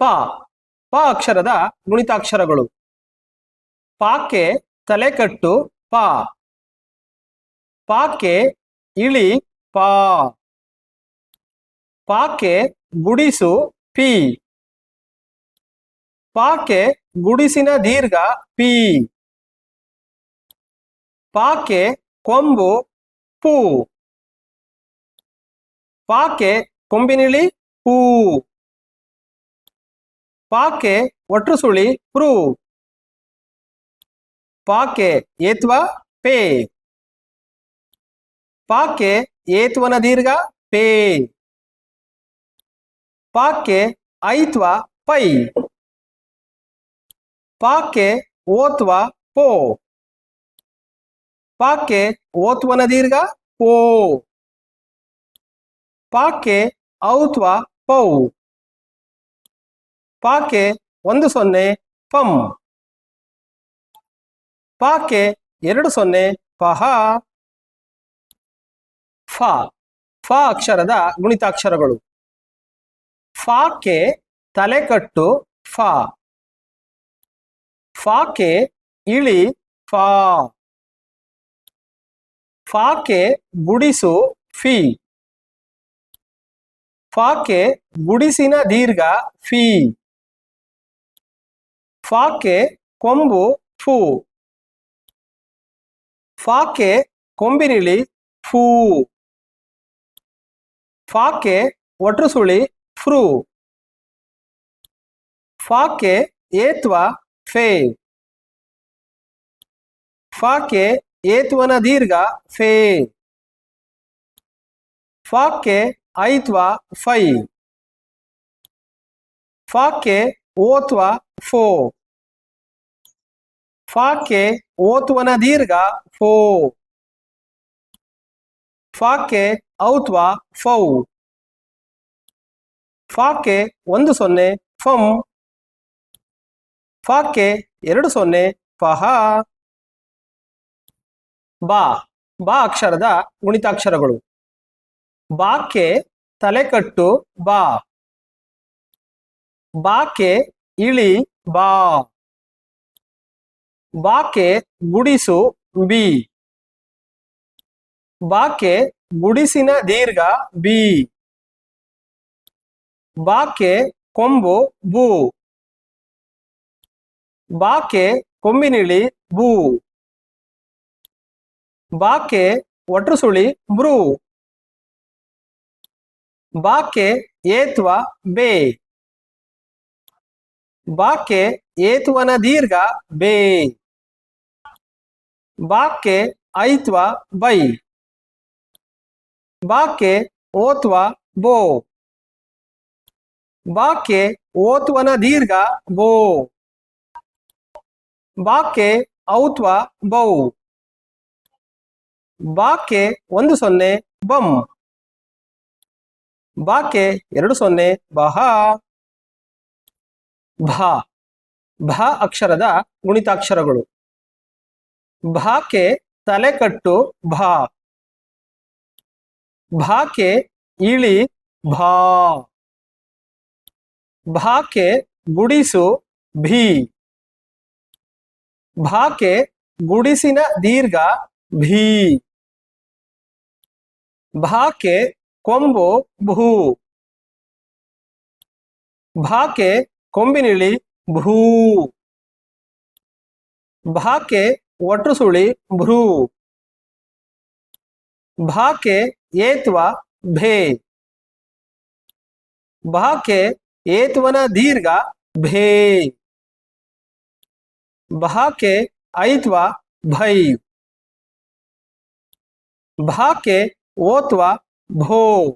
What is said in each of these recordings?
ಪ ಪ ಅಕ್ಷರದ ಗುಣಿತಾಕ್ಷರಗಳು ಪಾಕೆ ತಲೆಕಟ್ಟು ಪ. ಪಾಕೆ ಇಳಿ ಪಾ. ಪಾಕೆ ಗುಡಿಸು ಪಿ. ಪಾಕೆ ಗುಡಿಸಿನ ದೀರ್ಘ ಪಿ. ಪಾಕೆ ಕೊಂಬು ಪೂ. ಪಾಕೆ ಕೊಂಬಿನಿಳಿ ಪೂ. ಪಾಕೆ ಒಟ್ರು ಸುಳಿ ಪ್ರೂ. ಪಾಕೆ ಏತ್ವ ಪೇ. ಪಾಕೆ ಏತ್ವನ ದೀರ್ಘ ಪೇ. ಪಾಕೆ ಐತ್ವ ಪೈ. ಪಾಕೆ ಓತ್ವ ಪೋ. ಪಾಕೆ ಓತ್ವನ ದೀರ್ಘ ಪೋ. ಪಾಕೆ ಔತ್ವ ಪೌ. ಪಾಕೆ ಒಂದು ಸೊನ್ನೆ ಪಂ. ಪಾಕೆ ಎರಡು ಸೊನ್ನೆ ಪಹ. ಫ. ಫ ಅಕ್ಷರದ ಗುಣಿತಾಕ್ಷರಗಳು. ಫಾಕೆ ತಲೆಕಟ್ಟು ಫ. ಫಾಕೆ ಇಳಿ ಫಾ. ಫಾಕೆ ಗುಡಿಸು ಫಿ. ಫಾಕೆ ಗುಡಿಸಿನ ದೀರ್ಘ ಫಿ. ಫಾಕೆ ಕೊಂಬು ಫೂ. ಫಾಕೆ ಕೊಂಬಿನಿಳಿ ಫೂ. ಫಾಕೆ ಒಟ್ರುಸುಳಿ ಫ್ರೂ. ಫಾಕೆ ಏತ್ವ ಫೇ. ಫಾಕೆ ಏತ್ವನ ದೀರ್ಘ ಫೇ. ಫಾಕೆ ಐತ್ವ ಫೈ. ಫಾಕೆ ಓತ್ವ ಫೋ. ಫಾಕೆ ಓತ್ವನ ದೀರ್ಘ ಫೋ ಫಾಕೆ ಔತ್ವ ಫೌ ಫಾಕೆ ಒಂದು ಸೊನ್ನೆ, ಫಂ. ಫಾಕೆ ಎರಡು ಸೊನ್ನೆ, ಫಹ. ಬಾ. ಬಾ ಅಕ್ಷರದ ಗುಣಿತಾಕ್ಷರಗಳು. ಬಾಕೆ ತಲೆಕಟ್ಟು ಬಾ. ಬಾಕೆ ಇಳಿ ಬಾ. ಬಾಕೆ ಗುಡಿಸು ಬಿ. ಬಾಕೆ ಗುಡಿಸಿನ ದೀರ್ಘ ಬಿ. ಬಾಕೆ ಕೊಂಬು ಬೂ ಬಾಕೆ ಕೊಂಬಿನಿಳಿ ಬೂ ಬಾಕೆ ಒಟ್ರುಸುಳಿ ಬ್ರೂ ಬಾಕೆ ಏತ್ವ ಬೇ. ಬಾಕೆ ಏತ್ವನ ದೀರ್ಘ ಬೇ. ಬಾಕೆ ಐತ್ವ ಬೈ? ಬಾಕೆ ಓತ್ವ ಬೋ? ಬಾಕೆ ಓತ್ವನ ದೀರ್ಘ ಬೋ? ಬಾಕೆ ಔತ್ವ ಬೌ? ಬಾಕೆ ಒಂದು ಸೊನ್ನೆ ಬಂ? ಬಾಕೆ ಎರಡು ಸೊನ್ನೆ ಬಹ? ಭ. ಭ ಅಕ್ಷರದ ಗುಣಿತಾಕ್ಷರಗಳು. ಭಾಕೆ ತಲೆಕಟ್ಟು ಭಾ ಭಾಕೆ ಇಳಿ ಭಾ ಭಾಕೆ ಗುಡಿಸು ಭೀ ಭಾಕೆ ಗುಡಿಸಿನ ದೀರ್ಘ ಭೀ ಭಾಕೆ ಕೊಂಬು ಭೂ ಭಾಕೆ ಕೊಂಬಿನಿಳಿ ಭೂ ಭಾಕೆ ಒಟ್ರು ಸುಳಿ ಭ್ರೂ. ಭಾಕೆ ಏತ್ವ ಭೇ. ಭಾಕೆ ಏತ್ವನ ದೀರ್ಘ ಭೇ. ಭಾಕೆ ಐತ್ವ ಭೈ. ಭಾಕೆ ಓತ್ವ ಭೋ.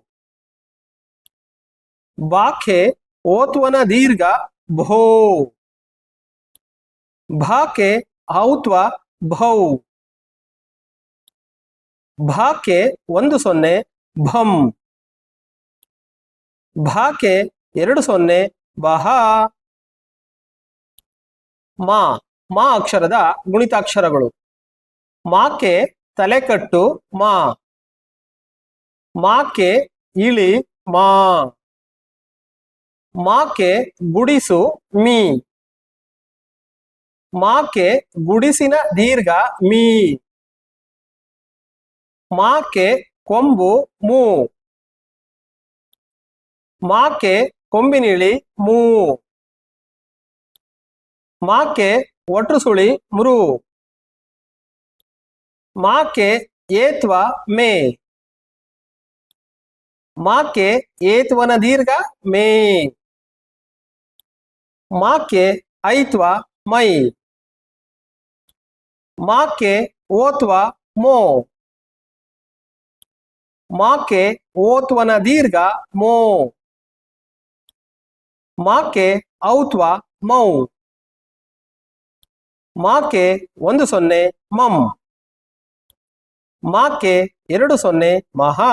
ಬಾಕೆ ಓತ್ವನ ದೀರ್ಘ ಭೋ. ಭಾಕೆ ಔತ್ವ ಭೌ. ಭಾಕೆ ಒಂದು ಸೊನ್ನೆ, ಭಂ. ಭಾಕೆ ಎರಡು ಸೊನ್ನೆ, ಬಹ. ಮಾ. ಮಾ ಅಕ್ಷರದ ಗುಣಿತಾಕ್ಷರಗಳು. ಮಾಕೆ ತಲೆಕಟ್ಟು, ಮಾ. ಮಾಕೆ ಇಳಿ, ಮಾ. ಮಾಕೆ ಗುಡಿಸು, ಮೀ. ಮಾಕೆ ಗುಡಿಸಿನ ದೀರ್ಘ ಮೀ. ಮಾಕೆ ಕೊಂಬು ಮೂ. ಮಾಕೆ ಕೊಂಬಿನಿಳಿ ಮೂ. ಮಾಕೆ ಒಟ್ಟು ಸುಳಿ ಮೃ. ಮಾಕೆ ಏತ್ವ ಮೇ. ಮಾಕೆ ಏತ್ವನ ದೀರ್ಘ ಮೇ. ಮಾಕೆ ಐತ್ವ ಮೈ. ಮಾಕೆ ಓತ್ವ ಮೋ. ಮಾಕೆ ಓತ್ವನ ದೀರ್ಘ ಮೋ. ಮಾಕೆ ಔತ್ವ ಮೌ. ಮಾಕೆ ಒಂದು ಸೊನ್ನೆ ಮಂ. ಮಾಕೆ ಎರಡು ಸೊನ್ನೆ ಮಹಾ.